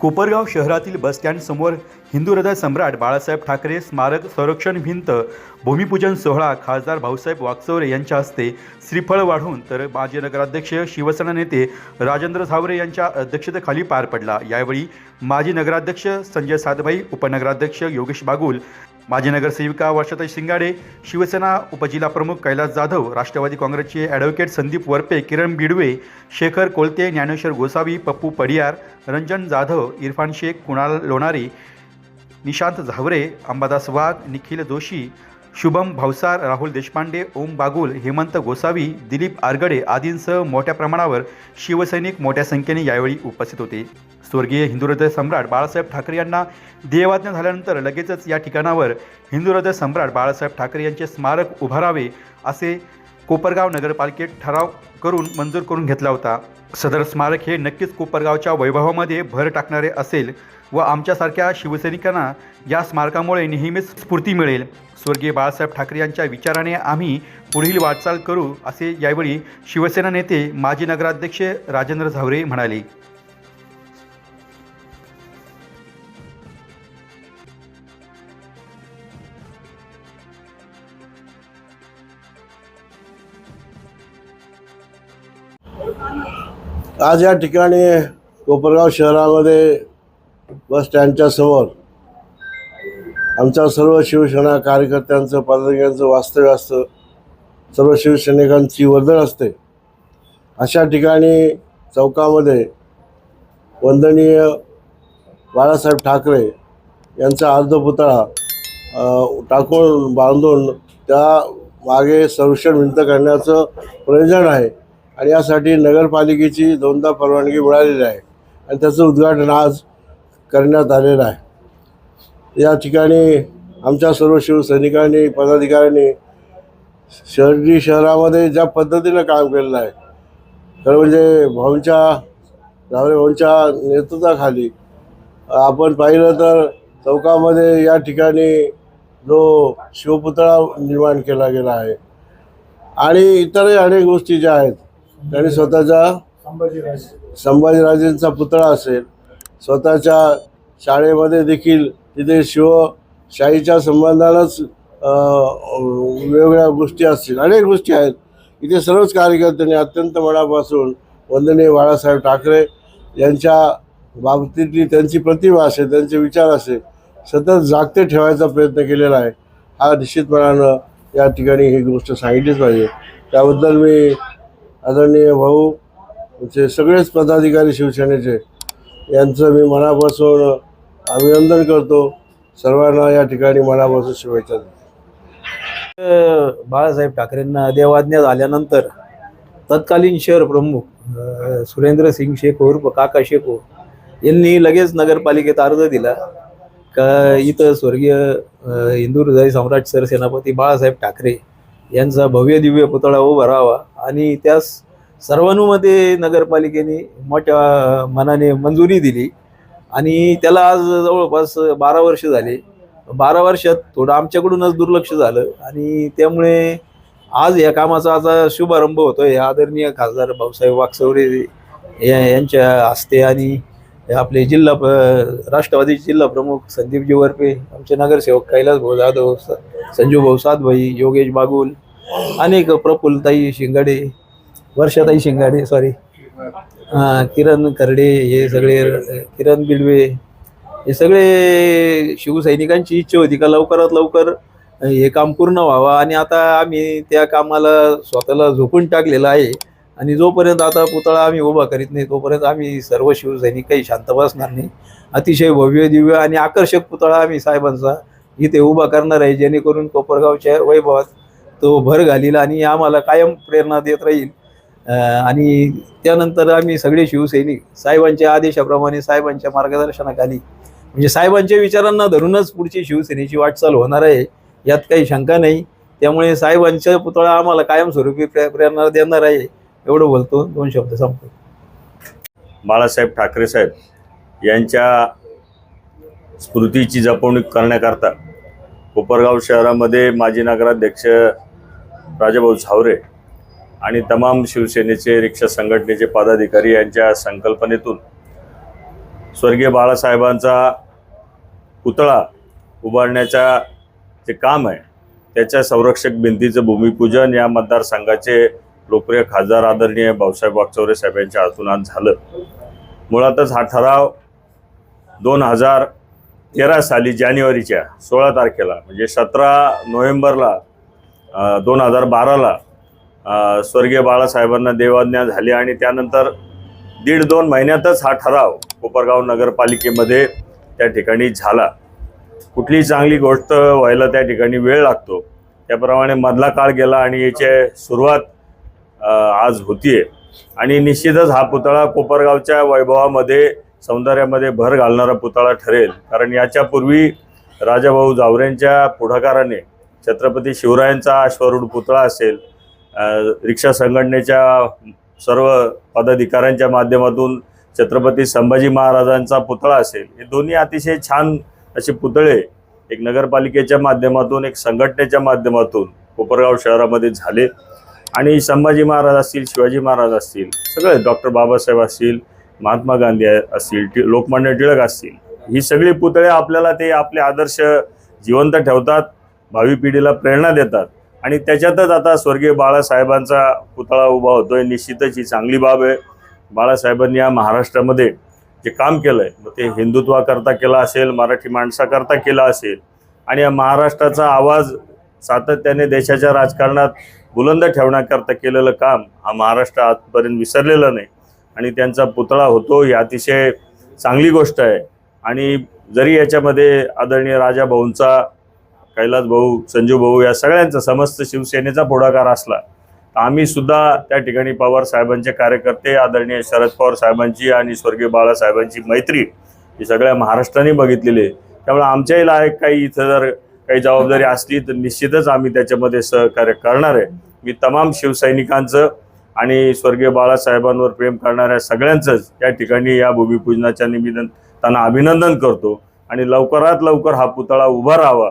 कोपरगाव शहरातील बसस्टँडसमोर हिंदू हृदय सम्राट बाळासाहेब ठाकरे स्मारक संरक्षण भिंत भूमिपूजन सोहळा खासदार भाऊसाहेब वाकचौरे यांच्या हस्ते श्रीफळ वाढून तर माजी नगराध्यक्ष शिवसेना नेते राजेंद्र झावरे यांच्या अध्यक्षतेखाली पार पडला. यावेळी माजी नगराध्यक्ष संजय सातभाई उपनगराध्यक्ष योगेश बागुल माजी नगरसेविका वर्षाताई शिंगाडे शिवसेना उपजिल्हा प्रमुख कैलास जाधव राष्ट्रवादी काँग्रेसचे ॲडव्होकेट संदीप वरपे किरण बिडवे शेखर कोलते ज्ञानेश्वर गोसावी पप्पू पडियार रंजन जाधव इरफान शेख कुणाल लोणारी निशांत झावरे अंबादास वाघ निखिल जोशी शुभम भावसार राहुल देशपांडे ओम बागुल हेमंत गोसावी दिलीप आरगडे आदींसह मोठ्या प्रमाणावर शिवसैनिक मोठ्या संख्येने यावेळी उपस्थित होते. स्वर्गीय हिंदू हृदय सम्राट बाळासाहेब ठाकरे यांना देहवाज्ञा झाल्यानंतर लगेचच या ठिकाणावर हिंदू हृदय सम्राट बाळासाहेब ठाकरे यांचे स्मारक उभारावे असे कोपरगाव नगरपालिकेत ठराव करून मंजूर करून घेतला होता. सदर स्मारक हे नक्कीच कोपरगावच्या वैभवामध्ये भर टाकणारे असेल व आमच्यासारख्या शिवसैनिकांना या स्मारकामुळे नेहमीच स्फूर्ती मिळेल. स्वर्गीय बाळासाहेब ठाकरे यांच्या विचाराने आम्ही पुढील वाटचाल करू असे यावेळी शिवसेना नेते माजी नगराध्यक्ष राजेंद्र झावरे म्हणाले. आज या ठिकाणी कोपरगाव शहरामध्ये बस स्टँडच्या समोर. आमच्या सर्व शिवसेना कार्यकर्त्यांचं पदाधिकाऱ्यांचं वास्तव्य असतं सर्व शिवसैनिकांची वर्दळ असते. अशा ठिकाणी चौकामध्ये वंदनीय बाळासाहेब ठाकरे यांचा अर्धपुतळा टाकून बांधून त्या मागे संरक्षण भिंत करण्याचं प्रयोजन आहे आणि यासाठी नगरपालिकेची दोनदा परवानगी मिळालेली आहे. आणि त्याचं उद्घाटन आज करण्यात आलेलं आहे. या ठिकाणी आमच्या सर्व शिवसैनिकांनी पदाधिकाऱ्यांनी शहरी शहरामध्ये ज्या पद्धतीनं काम केलेलं आहे खरं म्हणजे भाऊंच्या जावरे भाऊंच्या नेतृत्वाखाली आपण पाहिलं तर चौकामध्ये या ठिकाणी जो शिवपुतळा निर्माण केला गेला आहे आणि इतरही अनेक गोष्टी ज्या आहेत त्यांनी स्वतःच्या संभाजीराजेंचा पुतळा असेल स्वतःच्या शाळेमध्ये देखील तिथे शिवशाहीच्या संबंधानंच वेगवेगळ्या गोष्टी असतील अनेक गोष्टी आहेत. इथे सर्वच कार्यकर्त्यांनी अत्यंत मनापासून वंदनीय बाळासाहेब ठाकरे यांच्या बाबतीतली त्यांची प्रतिभा असेल त्यांचे विचार असेल सतत जागते ठेवायचा प्रयत्न केलेला आहे. हा निश्चितपणानं या ठिकाणी ही गोष्ट सांगितलीच पाहिजे. त्याबद्दल मी आदरणीय भाऊ म्हणजे सगळेच पदाधिकारी शिवसेनेचे यांचं मी मनापासून अभिनंदन करतो. सर्वांना या ठिकाणी मनापासून शुभेच्छा देतो. बाळासाहेब ठाकरेंना देवाज्ञा झाल्यानंतर तत्कालीन शहर प्रमुख सुरेंद्र सिंग शेख उर्फ काका शेखो यांनी लगेच नगरपालिकेत अर्ज दिला. का इथं स्वर्गीय हिंदू हृदय सम्राट सरसेनापती बाळासाहेब ठाकरे यांचा भव्य दिव्य पुतळा उभा राहावा आणि त्यास सर्वानुमते नगरपालिकेने मोठ्या मनाने मंजुरी दिली. आणि त्याला आज जवळपास बारा वर्ष झाले. बारा वर्षात थोडं आमच्याकडूनच दुर्लक्ष झालं. आणि त्यामुळे आज या कामाचा आता शुभारंभ होतो आहे आदरणीय खासदार भाऊसाहेब वाकसवरे या- यांच्या हस्ते आणि आपले जिल्हा प- राष्ट्रवादी जिल्हा प्रमुख संदीपजी वरपे आमचे नगरसेवक कैलास भाऊ जाधव स- संजू भाऊ सातभाई योगेश बागुल अनेक प्रफुल्लताई शिंगाडे वर्षाताई शिंगाडे सॉरी किरण करडे हे सगळे किरण बिडवे हे सगळे शिवसैनिकांची इच्छा होती का लवकरात लवकर हे काम पूर्ण व्हावं? आणि आता आम्ही त्या कामाला स्वतःला झोपून टाकलेलं आहे. आणि जोपर्यंत आता पुतळा आम्ही उभा करीत नाही तोपर्यंत आम्ही सर्व शिवसैनिक काही शांत बसणार नाही. अतिशय भव्य दिव्य आणि आकर्षक पुतळा आम्ही साहेबांचा इथे उभा करणार आहे. जेणेकरून कोपरगावच्या वैभवात तो भर घालील आणि आम्हाला कायम प्रेरणा देत राहील. आणि त्यानंतर आम्ही सगळे शिवसैनिक साहेबांच्या आदेशाप्रमाणे साहेबांच्या मार्गदर्शनाखाली म्हणजे साहेबांच्या विचारांना धरूनच पुढची शिवसेनेची वाटचाल होणार आहे यात काही शंका नाही. त्यामुळे साहेबांचा पुतळा आम्हाला कायमस्वरूपी प्रेरणा देणार आहे एवढं बोलतो. दोन शब्द संपतो. बाळासाहेब ठाकरे साहेब यांच्या स्मृतीची जपवणूक करण्याकरता कोपरगाव शहरामध्ये माजी नगराध्यक्ष राजाभाऊ झावरे आणि तमाम शिवसेनेचे रिक्षा संघटनेचे पदाधिकारी यांच्या संकल्पनेतून स्वर्गीय बाळासाहेबांचा पुतळा उभारण्याचा जे काम आहे त्याच्या संरक्षक भिंतीचं भूमिपूजन या मतदारसंघाचे लोकप्रिय खासदार आदरणीय भाऊसाहेब वागचौरे साहेब यांच्या हातून आज झालं. मुळातच हा ठराव दोन हजार तेरा साली जानेवारीच्या सोळा तारखेला म्हणजे सतरा नोव्हेंबरला दोन हजार बाराला स्वर्गीय बाळासाहेबांना देवाज्ञा झाली आणि त्यानंतर दीड दोन महिन्यातच हा ठराव कोपरगाव नगरपालिकेमध्ये त्या ठिकाणी झाला. कुठलीही चांगली गोष्ट व्हायला त्या ठिकाणी वेळ लागतो. त्याप्रमाणे मधला काळ गेला आणि याचे सुरुवात आज होतीये. आणि निश्चितच हा पुतळा कोपरगावच्या वैभवामध्ये सौंदर्यामध्ये भर घालणारा पुतळा ठरेल. कारण याच्यापूर्वी राजाभाऊ जावरेंच्या पुढाकाराने छत्रपती शिवरायांचा अश्वरूढ पुतळा असेल. रिक्षा संघटनेच्या सर्व पदाधिकाऱ्यांच्या माध्यमातून छत्रपती संभाजी महाराजांचा पुतळा असेल हे दोन्ही अतिशय छान असे पुतळे एक नगरपालिकेच्या माध्यमातून एक संघटनेच्या माध्यमातून कोपरगाव शहरामध्ये झाले. आणि संभाजी महाराज असतील शिवाजी महाराज असतील सगळे डॉक्टर बाबासाहेब असतील महात्मा गांधी असतील टि लोकमान्य टिळक असतील ही सगळी पुतळे आपल्याला ते आपले आदर्श जिवंत ठेवतात भावी पिढीला प्रेरणा देतात. आणि त्याच्यातच आता स्वर्गीय बाळासाहेबांचा पुतळा उभा होतोय. निश्चितच ही चांगली बाब आहे. बाळासाहेबांनी या महाराष्ट्रामध्ये जे काम केलं आहे मग ते हिंदुत्वाकरता केलं असेल मराठी माणसाकरता केलं असेल आणि या महाराष्ट्राचा आवाज सातत्याने देशाच्या राजकारणात बुलंद ठेवण्याकरता केलेलं काम हा महाराष्ट्र आजपर्यंत विसरलेलं नाही. आणि त्यांचा पुतळा होतो ही अतिशय चांगली गोष्ट आहे. आणि जरी याच्यामध्ये आदरणीय राजाभाऊंचा कैलास भाऊ संजू भाऊ या सगळ्यांचा समस्त शिवसेनेचा पुढाकार असला तर आम्ही सुद्धा त्या ठिकाणी पवार साहेबांचे कार्यकर्ते आदरणीय शरद पवार साहेबांची आणि स्वर्गीय बाळासाहेबांची मैत्री ही सगळ्या महाराष्ट्राने बघितलेली आहे. त्यामुळे आमच्याही लायक काही इथं जर काही जबाबदारी असली तर निश्चितच आम्ही त्याच्यामध्ये सहकार्य करणार आहे. मी तमाम शिवसैनिकांचं आणि स्वर्गीय बाळासाहेबांवर प्रेम करणाऱ्या सगळ्यांचंच या ठिकाणी या भूमिपूजनाच्या निमित्तानं त्यांना अभिनंदन करतो आणि लवकरात लवकर हा पुतळा उभा राहावा.